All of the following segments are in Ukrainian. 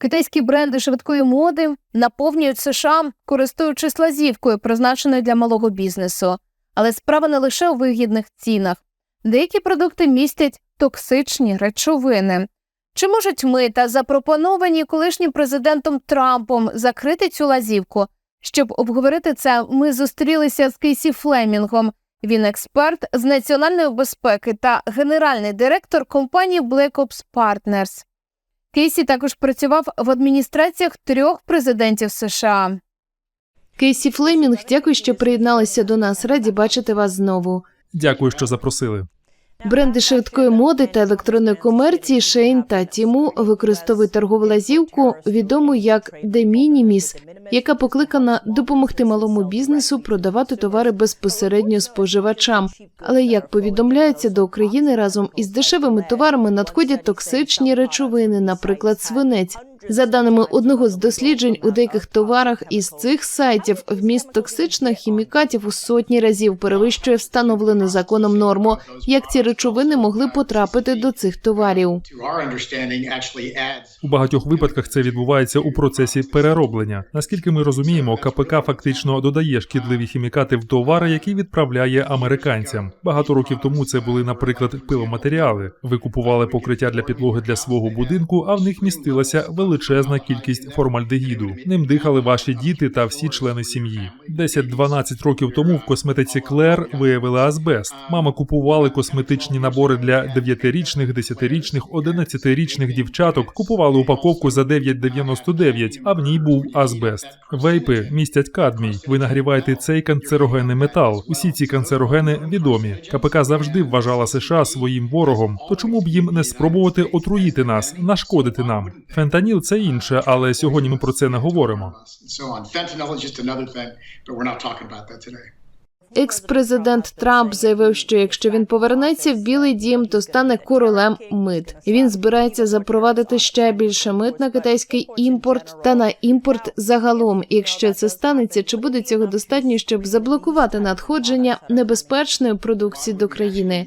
Китайські бренди швидкої моди наповнюють США, користуючись лазівкою, призначеною для малого бізнесу. Але справа не лише у вигідних цінах. Деякі продукти містять токсичні речовини. Чи можуть ми та запропоновані колишнім президентом Трампом закрити цю лазівку? Щоб обговорити це, ми зустрілися з Кейсі Флемінгом. Він експерт з національної безпеки та генеральний директор компанії Black Ops Partners. Кейсі також працював в адміністраціях трьох президентів США. Кейсі Флемінг, дякую, що приєдналися до нас. Раді бачити вас знову. Дякую, що запросили. Бренди швидкої моди та електронної комерції Шейн та Тіму використовують торгову лазівку, відому як Minimis, яка покликана допомогти малому бізнесу продавати товари безпосередньо споживачам. Але як повідомляється, до України разом із дешевими товарами надходять токсичні речовини, наприклад, свинець. За даними одного з досліджень, у деяких товарах із цих сайтів вміст токсичних хімікатів у сотні разів перевищує встановлену законом норму. Як ці речовини могли потрапити до цих товарів? У багатьох випадках це відбувається у процесі перероблення. Наскільки ми розуміємо, КПК фактично додає шкідливі хімікати в товари, які відправляє американцям. Багато років тому це були, наприклад, пиломатеріали. Ви купували покриття для підлоги для свого будинку, а в них містилася величезна кількість формальдегіду. Ним дихали ваші діти та всі члени сім'ї. 10-12 років тому в косметиці Клер виявили азбест. Мами купували косметичні набори для 9-річних, 10-річних, 11-річних дівчаток. Купували упаковку за 9,99, а в ній був азбест. Вейпи містять кадмій. Ви нагріваєте цей канцерогенний метал. Усі ці канцерогени відомі. КПК завжди вважала США своїм ворогом. То чому б їм не спробувати отруїти нас, нашкодити нам? Фентаніл це інше, але сьогодні ми про це не говоримо. Екс-президент Трамп заявив, що якщо він повернеться в Білий Дім, то стане королем мит. Він збирається запровадити ще більше мит на китайський імпорт та на імпорт загалом. І Якщо це станеться, чи буде цього достатньо, щоб заблокувати надходження небезпечної продукції до країни?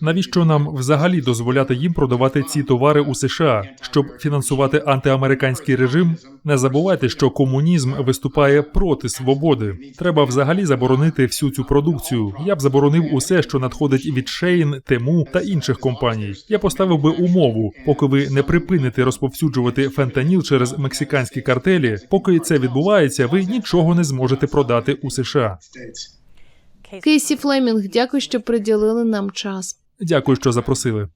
Навіщо нам взагалі дозволяти їм продавати ці товари у США, щоб фінансувати антиамериканський режим? Не забувайте, що комунізм виступає проти свободи. Треба взагалі заборонити всю цю продукцію. Я б заборонив усе, що надходить від Шейн, Тему та інших компаній. Я поставив би умову, поки ви не припините розповсюджувати фентаніл через мексиканські картелі. Поки це відбувається, ви нічого не зможете продати у США. Кейсі Флемінг, дякую, що приділили нам час. Дякую, що запросили.